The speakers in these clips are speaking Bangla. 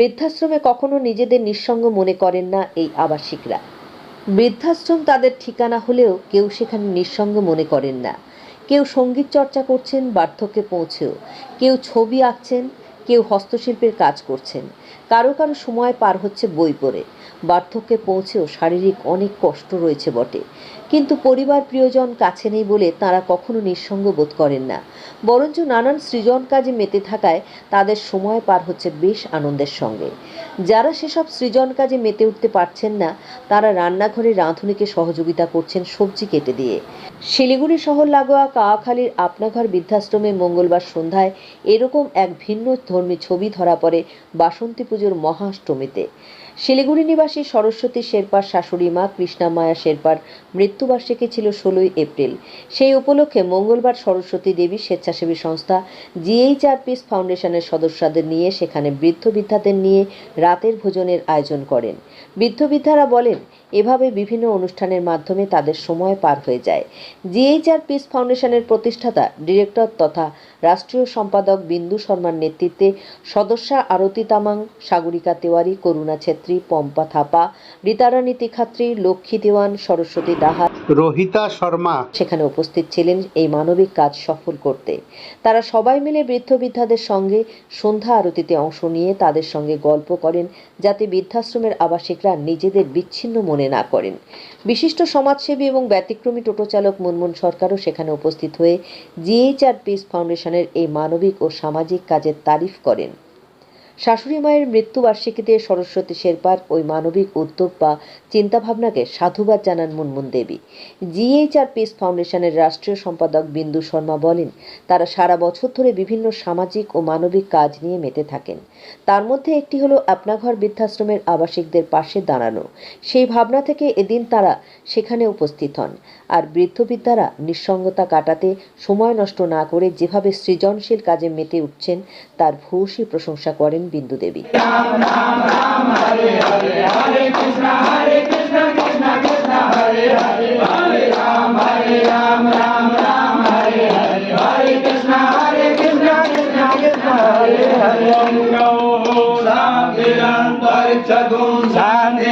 বৃদ্ধাশ্রমে কখনো নিজেদের নিঃসঙ্গ মনে করেন না এই আবাসিকরা। বৃদ্ধাশ্রম তাদের ঠিকানা হলেও কেউ সেখানে নিঃসঙ্গ মনে করেন না। কেউ সংগীত চর্চা করছেন, বার্ধক্যে পৌঁছেও। কেউ ছবি আঁকছেন, কেউ হস্তশিল্পের কাজ করছেন। কারও কারও সময় পার হচ্ছে বই পড়ে। বার্ধক্যে পৌঁছেও শারীরিক অনেক কষ্ট রয়েছে বটে। কিন্তু পরিবার প্রিয়জন কাছে নেই বলে তারা কখনো নিঃসঙ্গ বোধ করেন না। বরঞ্চ নানান সৃজন কাজে মেতে থাকায় তাদের সময় পার হচ্ছে বেশ আনন্দের সঙ্গে। যারা সেসব সৃজন কাজে মেতে উঠতে পারছেন না, তারা রান্নাঘরে রাঁধুনিকে সহযোগিতা করছেন সবজি কেটে দিয়ে। শিলিগুড়ি শহর লাগোয়া কাওয়াখালীর আপনাঘর বৃদ্ধাশ্রমে মঙ্গলবার সন্ধ্যায় এরকম এক ভিন্ন ধর্মী ছবি ধরা পড়ে বাসন্তী পুজোর মহাষ্টমীতে। শিলিগুড়ি নিবাসী সরস্বতী শেরপার শাশুড়ি মা কৃষ্ণা মায়া শেরপার মৃত্যুবার্ষিকী ছিল ষোলোই এপ্রিল। সেই উপলক্ষে মঙ্গলবার সরস্বতী দেবী স্বেচ্ছাসেবী সংস্থা জিএইচআর পিস ফাউন্ডেশনের সদস্যদের নিয়ে সেখানে বৃদ্ধ বৃদ্ধাদের নিয়ে রাতের ভোজনের আয়োজন করেন। বৃদ্ধ বৃদ্ধারা বলেন এভাবে বিভিন্ন অনুষ্ঠানের মাধ্যমে তাদের সময় পার হয়ে যায়। জিএইচআর পিস ফাউন্ডেশনের প্রতিষ্ঠাতা ডিরেক্টর তথা রাষ্ট্রীয় সম্পাদক বিন্দু শর্মার নেতৃত্বে সদস্যা আরতি তামাং সাগরিকা তেওয়ারি করুণা ছেত্রী পম্পা থাপা রীতারানী তিখাত্রী লক্ষ্মী দেওয়ান সরস্বতী দাহাত রোহিতা শর্মা সেখানে উপস্থিত ছিলেন এই মানবিক কাজ সফল করতে। তারা সবাই মিলে বৃদ্ধ বৃদ্ধাদের সঙ্গে সন্ধ্যা আরতিতে অংশ নিয়ে তাদের সঙ্গে গল্প করেন যাতে বৃদ্ধাশ্রমের আবাসিকরা নিজেদের বিচ্ছিন্ন মনে না করেন। বিশিষ্ট সমাজসেবী এবং ব্যতিক্রমী টোটো চালক মুনমুন সরকারও সেখানে উপস্থিত হয়ে জিএইচআর পিস ফাউন্ডেশনের এই মানবিক ও সামাজিক কাজের তারিফ করেন। শাশুড়ি মায়ের মৃত্যুবার্ষিকীতে সরস্বতী শেরপার ওই মানবিক উদ্যোগ বা চিন্তাভাবনাকে সাধুবাদ জানান মুনমুন দেবী। জিএইচআর পিস ফাউন্ডেশনের রাষ্ট্রীয় সম্পাদক বিন্দু শর্মা বলেন, তারা সারা বছর ধরে বিভিন্ন সামাজিক ও মানবিক কাজ নিয়ে মেতে থাকেন। তার মধ্যে একটি হলো আপনাঘর বৃদ্ধাশ্রমের আবাসিকদের পাশে দাঁড়ানো। সেই ভাবনা থেকে এদিন তারা সেখানে উপস্থিত হন। আর বৃদ্ধ বিদ্যারা নিঃসঙ্গতা কাটাতে সময় নষ্ট না করে যেভাবে সৃজনশীল কাজে মেতে উঠছেন, তার ভূয়সী প্রশংসা করেন বিন্দু দেবী চতুম শান্তি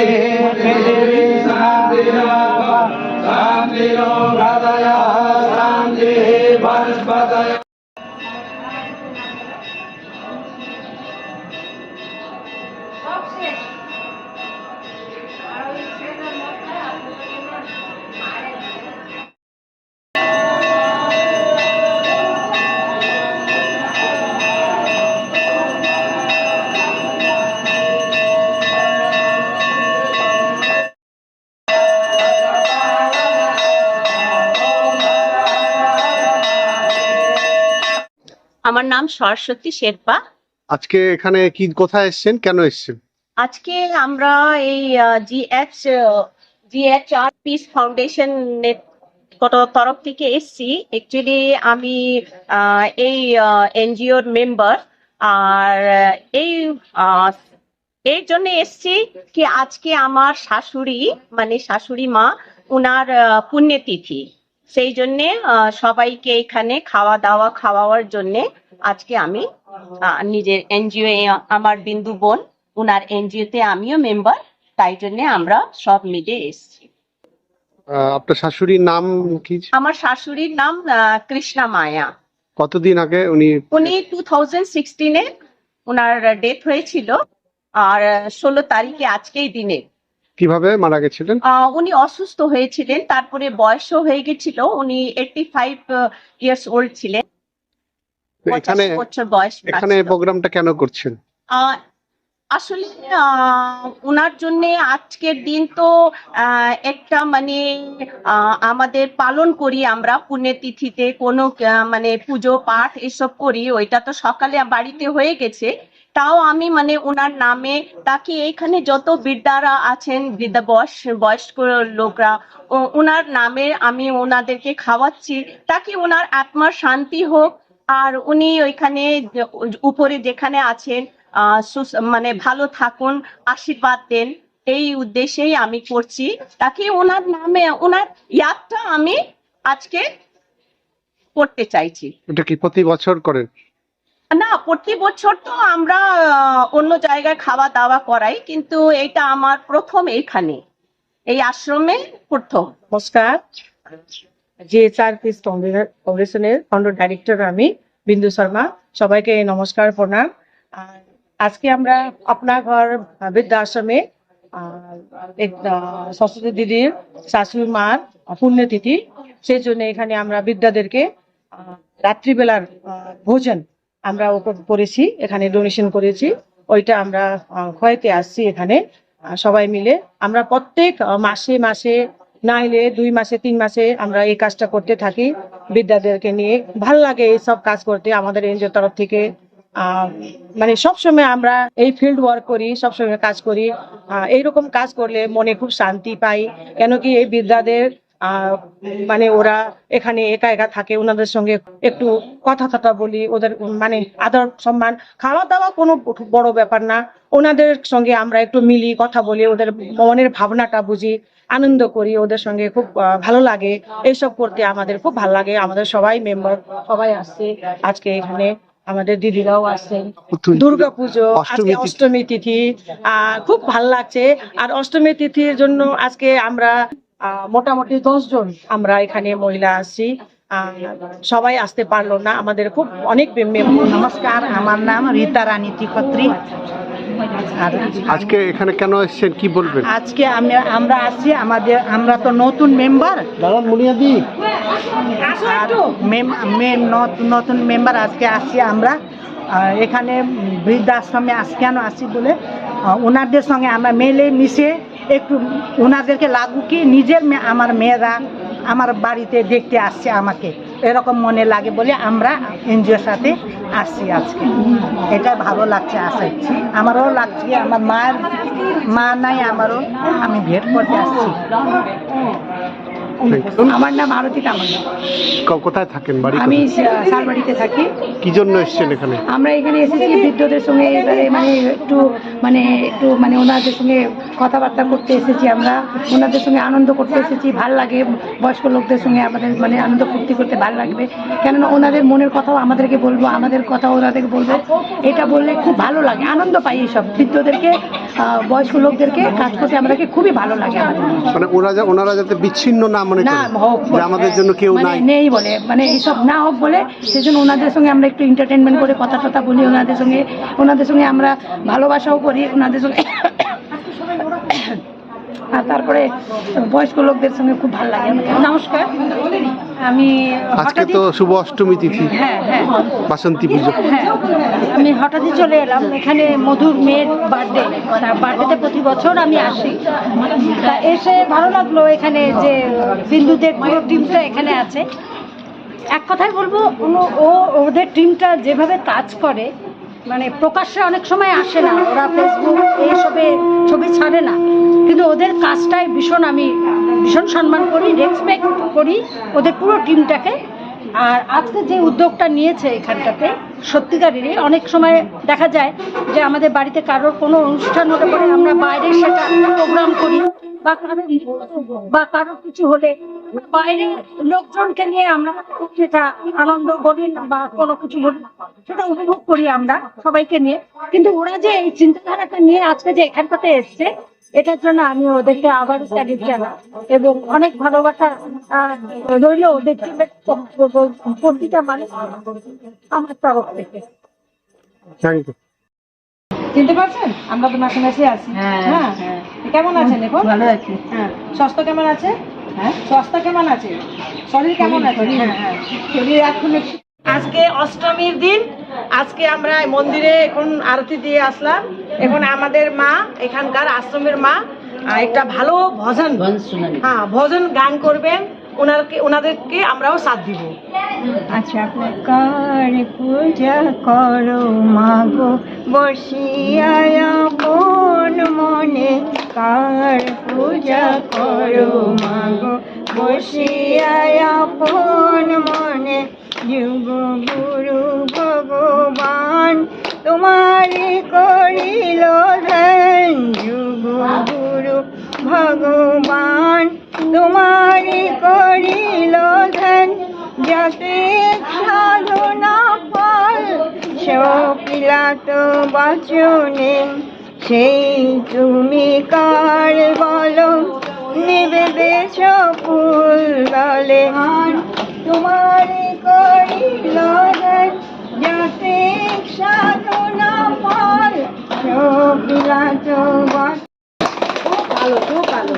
আমার নাম সরস্বতী শেরপা। আজকে এখানে কি কোথায় এসেছেন? কেন এসেছেন? আজকে আমরা এই জিএচ জিএচ আর পিস ফাউন্ডেশনের তরফ থেকে এসছি। অ্যাকচুয়ালি আমি এই এনজিওর মেম্বার আর এই এর জন্য এসছি কি আজকে আমার শাশুড়ি মানে শাশুড়ি মা উনার পুণ্যতিথি। সেই জন্যে সবাইকে এখানে খাওয়া দাওয়া খাওয়াবার জন্যে আজকে আমি নিজের এনজিও আমার বিন্দু বোন উনার এনজিও তে আমিও মেম্বার তাই জন্য আমরা সব মিলে এসেছি। আপনার শাশুড়ির নাম কি? আমার শাশুড়ির নাম কৃষ্ণা মায়া। কতদিন আগে উনি উনি টু থাউজেন্ড সিক্সটিনে ওনার ডেথ হয়েছিল আর ষোলো তারিখে আজকেই দিনে কীভাবে মারা গেছিলেন? উনি অসুস্থ হয়েছিলেন তারপরে বয়সও হয়ে গেছিল উনি এইটটি ফাইভ ইয়ার্স ওল্ড ছিলেন। এখানে বছর বয়স এখানে প্রোগ্রামটা কেন করছেন? আসলে ওনার জন্য আজকের দিন তো আহ, একটা মানে আমাদের পালন করি আমরা পুণ্যতিথিতে কোনো মানে পুজো পাঠ এসব করি ওইটা তো সকালে বাড়িতে হয়ে গেছে। তাও আমি মানে ওনার নামে তাকে এখানে যত বৃদ্ধারা আছেন, বৃদ্ধা বয়স, বয়স্ক লোকরা ওনার নামে আমি ওনাদেরকে খাওয়াচ্ছি। তাকে ওনার আত্মার শান্তি হোক। আর উনি ওইখানে উপরে যেখানে আছেন মানে ভালো থাকুন, আশীর্বাদ দেন। এই উদ্দেশ্যেই আমি করছি। তাকে ওনার নামে ওনার ইয়াদটা আমি আজকে করতে চাইছি। এটা কি প্রতি বছর করেন না, প্রতি বছর তো আমরা অন্য জায়গায় খাওয়া দাওয়া করাই, কিন্তু এটা আমার প্রথম এইখানে এই আশ্রমে প্রথম। নমস্কার। জিএচআর পিস ফাউন্ডেশনের ফাউন্ডার ডাইরেক্টর আমি, বিন্দু শর্মা। সবাইকে নমস্কার, প্রণাম। আজকে আমরা আপনার ঘর বৃদ্ধাশ্রমে সরস্বতী দিদির শাশুড়ি মার পুণ্যতিথি। সেই জন্য এখানে আমরা বৃদ্ধাদেরকে রাত্রিবেলার ভোজন আমরা করেছি, এখানে ডোনেশন করেছি। ওইটা আমরা খোয়াইতে আসছি এখানে সবাই মিলে। আমরা প্রত্যেক মাসে মাসে, না হলে দুই মাসে, তিন মাসে আমরা এই কাজটা করতে থাকি। বিদ্যাদেরকে নিয়ে ভালো লাগে এই সব কাজ করতে, আমাদের এনজিও তরফ থেকে। মানে সবসময় আমরা এই ফিল্ড ওয়ার্ক করি, সবসময় কাজ করি। এইরকম কাজ করলে মনে খুব শান্তি পাই। কেন কি এই বিদ্যাদের মানে ওরা এখানে একা একা থাকে ওনাদের সঙ্গে একটু কথা টথা বলি ওদের মানে আদর সম্মান খাওয়া দাওয়া কোনো বড় ব্যাপার না। ওনাদের সঙ্গে আমরা একটু মিলি কথা বলি ওদের মনের ভাবনাটা বুঝি আনন্দ করি ওদের সঙ্গে খুব ভালো লাগে। এইসব করতে আমাদের খুব ভালো লাগে আমাদের সবাই মেম্বার সবাই আসছে। আজকে এখানে আমাদের দিদিরাও আসছেন। দুর্গা পুজো অষ্টমী আজকে তিথি। অষ্টমী তিথি আহ, খুব ভালো লাগছে। আর অষ্টমী তিথির জন্য আজকে আমরা মোটামুটি দশ জন আমরা এখানে মহিলা আসছি আহ, সবাই আসতে পারল না। আমাদের খুব অনেক নমস্কার। আমার নাম রীতা রানী ত্রিকত্রী আর আজকে এখানে কেন এসেছেন? কি বলবেন? আজকে আমি আমরা আসছি আমাদের আমরা তো নতুন মেম্বার। দাদা মুনিয়াদি। নতুন নতুন মেম্বার আজকে আসছি আমরা। এখানে বৃদ্ধাশ্রমে আজ কেন আসছি বলে? ওনাদের সঙ্গে আমরা মেলে মিশে একটু ওনাদেরকে লাগু কি নিজের আমার মেয়েরা আমার বাড়িতে দেখতে আসছে আমাকে। এরকম মনে লাগে বলে আমরা এনজিওর সাথে আসছি আজকে। এটা ভালো লাগছে আসাচ্ছি আমারও লাগছে, আমার মায়ের মা নাই, আমারও আমি ভেট করতে আসছি। আমার নাম আরতি তামান্না। ক- কোথায় থাকেন? বাড়ি আমি শালবাড়িতে থাকি। কি জন্য এসেছেন এখানে? আমরা এখানে এসেছি বৃদ্ধদের সঙ্গে এবারে মানে একটু মানে একটু মানে ওনাদের সঙ্গে কথাবার্তা করতে এসেছি আমরা। ওনাদের সঙ্গে আনন্দ করতে এসেছি ভালো লাগে বয়স্ক লোকদের সঙ্গে আমাদের মানে আনন্দ ফুর্তি করতে ভালো লাগবে। কেননা ওনাদের মনের কথাও আমাদেরকে বলব আমাদের কথাও ওনাদেরকে বলব। এটা বললে খুব ভালো লাগে আনন্দ পাই এইসব বৃদ্ধদেরকে। বয়স্ক লোকদেরকে কাজ করতে আমাদেরকে খুবই ভালো লাগে আমাদের। মানে ওরা যা- ওনারা যাতে বিচ্ছিন্ন না মনে না হোক আমাদের জন্য কেউ মানে নাই। নেই বলে মানে এইসব না হোক বলে সেই জন্য ওনাদের সঙ্গে আমরা একটু এন্টারটেনমেন্ট করে কথা টথা বলি ওনাদের সঙ্গে ওনাদের সঙ্গে আমরা ভালোবাসাও করি ওনাদের সঙ্গে আর তারপরে বয়স্ক লোকদের সঙ্গে খুব ভালো লাগে নমস্কার। আমি আজকে তো শুভ অষ্টমী তিথি। হ্যাঁ হ্যাঁ। বাসন্তী পুজো। হ্যাঁ আমি হঠাৎই চলে এলাম। এখানে মধুর মেয়ের বার্থডে বার্থডেতে প্রতি বছর আমি আসি। তা এসে ভালো লাগল এখানে যে বিন্দুদের পুরো টিমটা এখানে আছে। এক কথায় বলব ও ওদের টিমটা যেভাবে কাজ করে মানে প্রকাশ্যে অনেক সময় আসে না, ওরা ফেসবুক এইসবে ছবি ছাড়ে না। কিন্তু ওদের কাজটাই ভীষণ আমি ভীষণ সম্মান করি রেসপেক্ট করি ওদের পুরো টিমটাকে আর আজকে যে উদ্যোগটা নিয়েছে এখানটাতে, সত্যিকারেরই অনেক সময় দেখা যায় যে আমাদের বাড়িতে কারোর কোনো অনুষ্ঠান হলে পরে আমরা বাইরে সেটা প্রোগ্রাম করি বা কারোর বা কারোর কিছু হলে বাইরে লোকজনকে নিয়ে আমরা সেটা আনন্দ না বা কোনো কিছু বলি সেটা উপভোগ করি আমরা সবাইকে নিয়ে। কিন্তু ওরা যে এই চিন্তাধারাটা নিয়ে আজকে যে এখানটাতে এসছে এটার জন্য আমি ওদেরকে আবার স্যালিট জানা এবং অনেক ভালোবাসা আহ, রইল ওদের টিমের প্রতিটা মানুষ আমার তরফ থেকে। থ্যাংক ইউ চিনতে পারছেন? আমরা তো মাসে আছি। হ্যাঁ। কেমন আছেন এখন? ভালো আছি। হ্যাঁ। স্বাস্থ্য কেমন আছে? হ্যাঁ? স্বাস্থ্য কেমন আছে? শরীর কেমন আছে? হ্যাঁ হ্যাঁ। শরীর এখন আজকে অষ্টমীর দিন। আজকে আমরা মন্দিরে এখন আরতি দিয়ে আসলাম। এখন আমাদের মা এখানকার আশ্রমের মা একটা ভালো ভজন হ্যাঁ ভজন গান করবেন। ওনারকে ওনাদেরকে আমরাও সাথ দিব। আচ্ছা কার পূজা করো মাগো বসিয়া আপন মনে কার পূজা করো মাগো? বসিয়া আপন মনে, যুগ গুরু ভগবান তোমারি করিল যুগ গুরু ভগবান তোমারি করিল ধ্যান। যাতে সাধনা ফল তো বচনে। সেই তুমি কার বলো? নিবেদেছ ফুল দলে তোমার করিল যাতে সাধনা ফল বচনে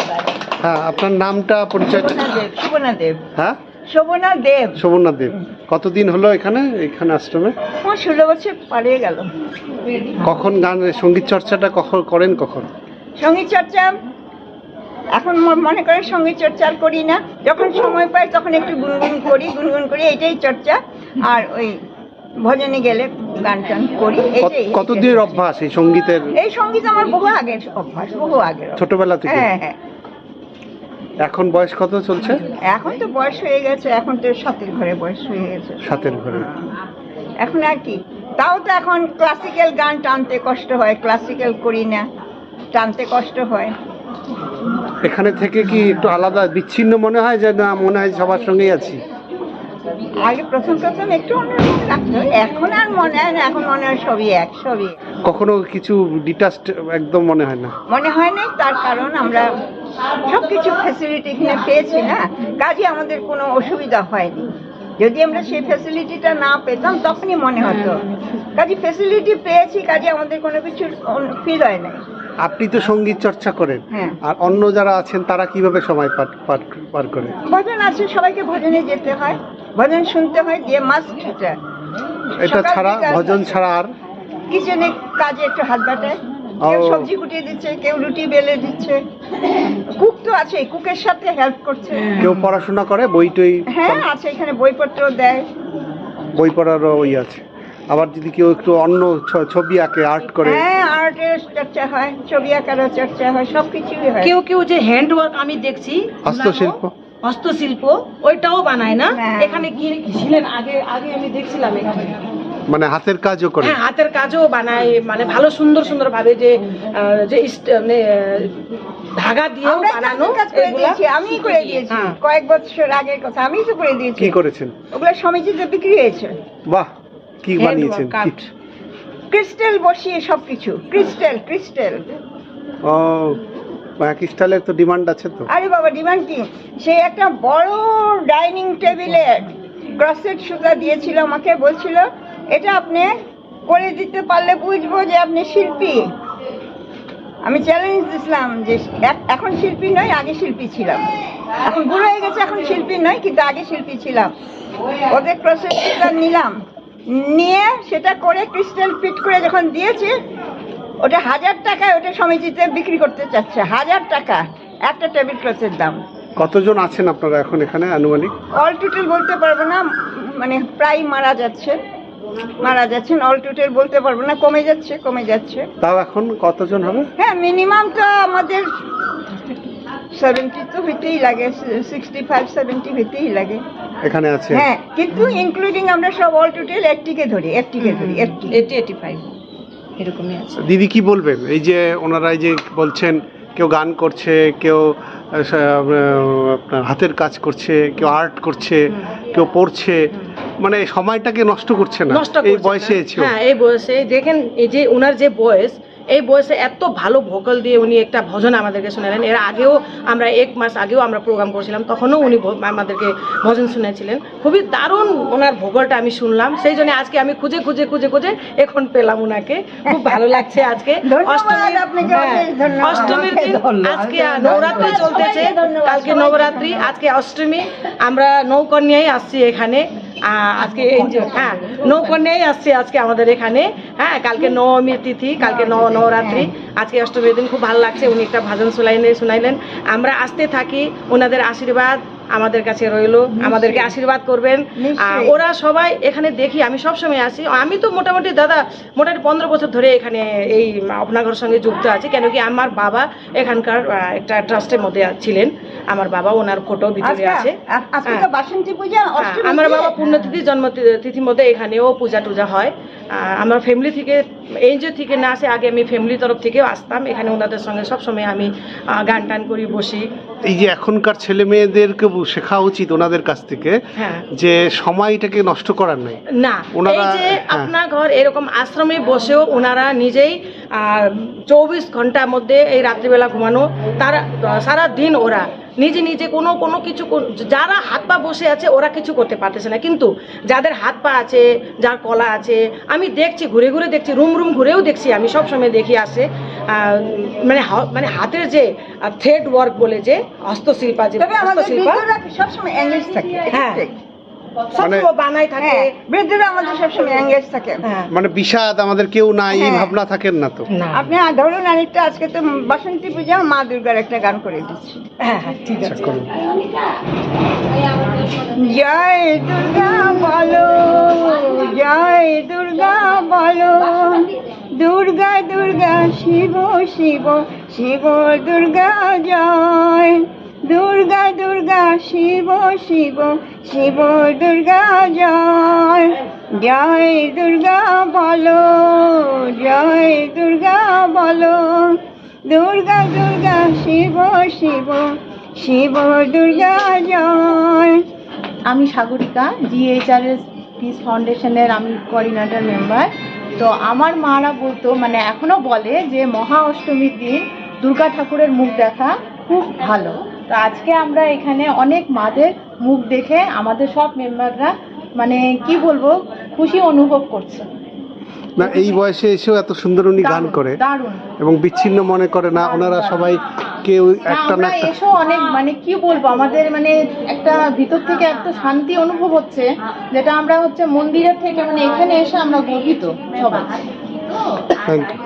হ্যাঁ আপনার নামটা পরিচয়টা শোভনা দেব। হ্যাঁ? শোভনা দেব। শোভনা দেব। কতদিন হলো এখানে এখানে আশ্রমে? আমার ষোলো বছর পালিয়ে গেল। কখন গান সংগীত চর্চাটা কখন করেন কখন? সংগীত চর্চা এখন মনে করেন সংগীত চর্চা আর করি না। যখন সময় পাই তখন একটু গুনগুন করি গুনগুন করি এটাই চর্চা। আর ওই ভজনে গেলে গান টান করি এটাই কতদিনের অভ্যাস এই সঙ্গীতের? এই সংগীত আমার বহু আগের অভ্যাস বহু আগের। ছোটবেলা থেকে? হ্যাঁ হ্যাঁ। এখন বয়স কত চলছে? এখন তো বয়স হয়ে গেছে এখন তো সাতের ঘরে বয়স হয়ে গেছে। সাতের ঘরে। এখন আর কি তাও তো এখন ক্লাসিক্যাল গান টানতে কষ্ট হয় ক্লাসিক্যাল করি না টানতে কষ্ট হয়। এখানে থেকে কি একটু আলাদা বিচ্ছিন্ন মনে হয় যে না মনে হয় সবার সঙ্গেই আছি? আগে প্রথম প্রথম একটু অন্যরকম লাগতো এখন আর মনে হয় না এখন মনে হয় সবই এক সবই। কখনো কিছু ডিটাচড একদম মনে হয় না? মনে হয় না তার কারণ আমরা সব কিছু ফ্যাসিলিটি এখানে পেয়েছি না? কাজে আমাদের কোনো অসুবিধা হয়নি। যদি আমরা সেই ফ্যাসিলিটিটা না পেতাম তখনই মনে হতো। কাজে ফ্যাসিলিটি পেয়েছি কাজে আমাদের কোনো কিছু ফিল হয় না আপনি তো সংগীত চর্চা করেন। হ্যাঁ। আর অন্য যারা আছেন তারা কীভাবে সময় পার করে? ভজন আছে সবাইকে ভজনে যেতে হয়। ভজন শুনতে হয় দিয়ে মাস্ট এটা এটা ছাড়া ভজন ছাড়া আর? কিচেনে কাজে একটু হাত বাটায় কেউ সবজি কুটিয়ে দিচ্ছে কেউ রুটি বেলে দিচ্ছে। কুক তো আছে কুকের সাথে হেল্প করছে। কেউ পড়াশোনা করে বই টই হ্যাঁ আছে এখানে বইপত্র দেয়। বই পড়ারও ওই আছে। আবার যদি কেউ একটু অন্য ছ- ছবি আঁকে আর্ট করে? হ্যাঁ আর্টের চর্চা হয় ছবি আঁকারও চর্চা হয় সব কিছুই হয়। কেউ কেউ যে হ্যান্ড ওয়ার্ক আমি দেখছি হস্তশিল্প? হস্তশিল্প ওইটাও বানায় না? হ্যাঁ। এখানে কি ছিলেন আগে আগে আমি দেখছিলাম এখানে। মানে হাতের কাজও করে। হ্যাঁ হাতের কাজও বানায় মানে ভালো সুন্দর সুন্দর ভাবে যে যে মানে ধাগা দিয়ে বানানো আমি করে দিয়েছি হ্যাঁ। কয়েক বছর আগের কথা আমি তো করে দিয়েছি। কি করেছেন? ওগুলো সমিতিতে বিক্রি হয়েছে। বাহ কি বানিয়েছেন। ক্রিস্টাল বসিয়ে সবকিছু ক্রিস্টাল ক্রিস্টাল। ও ক্রিস্টালের তো ডিমান্ড আছে তো? আরে বাবা ডিমান্ড কি? সেই একটা বড় ডাইনিং টেবিলে ক্রসেট সুতা দিয়েছিল আমাকে বলছিল এটা আপনি করে দিতে পারলে বুঝব যে আপনি শিল্পী। আমি চ্যালেঞ্জ দিছিলাম যে এখন শিল্পী নয় আগে শিল্পী ছিলাম। এখন বুড়ো হয়ে গেছে এখন শিল্পী নয় কিন্তু আগে শিল্পী ছিলাম। ওদের ক্রসেট সুতা নিলাম। নিয়ে সেটা করে ক্রিস্টাল ফিট করে যখন দিয়েছে ওটা হাজার টাকায় ওটা সমিতিতে বিক্রি করতে চাচ্ছে হাজার টাকা একটা টেবিল ক্লথের দাম। কতজন আছেন আপনারা এখন এখানে আনুমানিক? অল টোটাল বলতে পারব না মানে প্রায় মারা যাচ্ছে। মারা যাচ্ছেন অল টোটাল বলতে পারব না কমে যাচ্ছে কমে যাচ্ছে। তাও এখন কতজন হবে? হ্যাঁ মিনিমাম তো আমাদের সেভেন্টি তো হইতেই লাগে সিক্সটি ফাইভ সেভেন্টি হইতেই লাগে। এখানে আছে? হ্যাঁ কিন্তু ইনক্লুডিং আমরা সব অল টোটাল এইটটিকে ধরি এইটটিকে ধরি এইটটি এইটি এইটি ফাইভ এরকমই আছে। দিদি কি বলবেন? এই যে ওনারা এই যে বলছেন কেউ গান করছে কেউ আপনার হাতের কাজ করছে কেউ আর্ট করছে কেউ পড়ছে মানে সময়টাকে নষ্ট করছে না। নষ্ট এই বয়সে। হ্যাঁ এই বয়সে। দেখেন এই যে ওনার যে বয়স এই বয়সে এত ভালো ভোকাল দিয়ে উনি একটা ভজন আমাদেরকে শোনালেন। এর আগেও আমরা এক মাস আগেও আমরা প্রোগ্রাম করছিলাম তখনও উনি ভ- আমাদেরকে ভজন শুনেছিলেন। খুবই দারুণ ওনার ভোকালটা আমি শুনলাম। সেই জন্য আজকে আমি খুঁজে খুঁজে খুঁজে খুঁজে এখন পেলাম ওনাকে খুব ভালো লাগছে আজকে। অষ্টমীর- হ্যাঁ, অষ্টমীর দিন আজকে নবরাত্রি চলতেছে। কালকে নবরাত্রি আজকে অষ্টমী। আমরা নৌকন্যায় আসছি এখানে। আজকে এই যে হ্যাঁ নেই আসছে আজকে আমাদের এখানে। হ্যাঁ কালকে নবমী তিথি কালকে নব নবরাত্রি। আজকে অষ্টমীর দিন খুব ভালো লাগছে উনি একটা ভাজন শুনাইলেন শুনাইলেন। আমরা আসতে থাকি ওনাদের আশীর্বাদ আমাদের কাছে রইল। আমাদেরকে আশীর্বাদ করবেন। ওরা সবাই এখানে দেখি আমি সব সময় আসি। আমি তো মোটামুটি দাদা মোটামুটি পনেরো বছর ধরে এখানে এই আপনাঘর সঙ্গে যুক্ত আছি। কেন কি আমার বাবা এখানকার একটা ট্রাস্টের মধ্যে ছিলেন। আমার বাবা ওনার ফটো ভিতরে আছে। আ- আজকে তো হ্যাঁ। হ্যাঁ, আমার বাবা পুণ্যতিথি জন্ম তিথির মধ্যে এখানেও পূজা টুজা হয়। আমার ফ্যামিলি থেকে এনজিও থেকে না আসে আগে আমি ফ্যামিলি তরফ থেকেও আসতাম। এখানে ওনাদের সঙ্গে সবসময় আমি গান টান করি বসি। এই যে এখনকার ছেলে মেয়েদেরকে শেখা উচিত ওনাদের কাছ থেকে হ্যাঁ। যে সময়টাকে নষ্ট করার নাই না ওনারা- এই যে হ্যাঁ। আপনার ঘর এরকম আশ্রমে বসেও ওনারা নিজেই চব্বিশ ঘণ্টার মধ্যে এই রাত্রিবেলা ঘুমানো তারা সারা দিন ওরা নিজে নিজে কোনো কোনো কিছু যারা হাত পা বসে আছে ওরা কিছু করতে পারতেছে না কিন্তু যাদের হাত পা আছে যার কলা আছে আমি দেখছি ঘুরে ঘুরে দেখছি রুম রুম ঘুরেও দেখছি আমি সব সময় দেখি আসে মানে মানে হাতের যে থ্রেড ওয়ার্ক বলে যে হস্তশিল্প আছে হস্তশিল্পা সবসময় হ্যাঁ। ঠিক। সব মানে- বানাই থাকে। বৃদ্ধরা আমাদের সবসময় এঙ্গেজ থাকে বিষাদ আমাদের কেউ নাই এই। ভাবনা থাকেন না তো? আপনি ধরুন আরেকটা আজকে তো বাসন্তী পূজা মা দুর্গার একটা গান করে দিচ্ছি। ঠিক আছে। করুন। জয় দুর্গা বলো জয় দুর্গা বলো দুর্গা দুর্গা শিব শিব শিব দুর্গা জয়। দুর্গা দুর্গা, শিব শিব শিব, দুর্গা জয়। জয় দুর্গা বলো, জয় দুর্গা বলো। দুর্গা দুর্গা, শিব শিব শিব, দুর্গা জয়। আমি সাগরিকা জিএইচআরএস পিস ফাউন্ডেশনের আমি কোঅর্ডিনেটর মেম্বার তো আমার মারা বলতো মানে এখনও বলে যে মহা অষ্টমীর দিন দুর্গা ঠাকুরের মুখ দেখা খুব ভালো। তো আজকে আমরা এখানে অনেক মাদের মুখ দেখে আমাদের সব মেম্বাররা মানে কি বলব খুশি অনুভব করছে। না এই বয়সে এসেও এত সুন্দর উনি গান করে দারুণ। এবং বিচ্ছিন্ন মনে করে না ওনারা সবাই কেউ একটা না আমরা একটা এসো অনেক মানে কি বলব আমাদের মানে একটা ভিতর থেকে একটা শান্তি অনুভব হচ্ছে যেটা আমরা হচ্ছে মন্দিরের থেকে মানে এখানে এসে আমরা গর্বিত সবাই। Thank you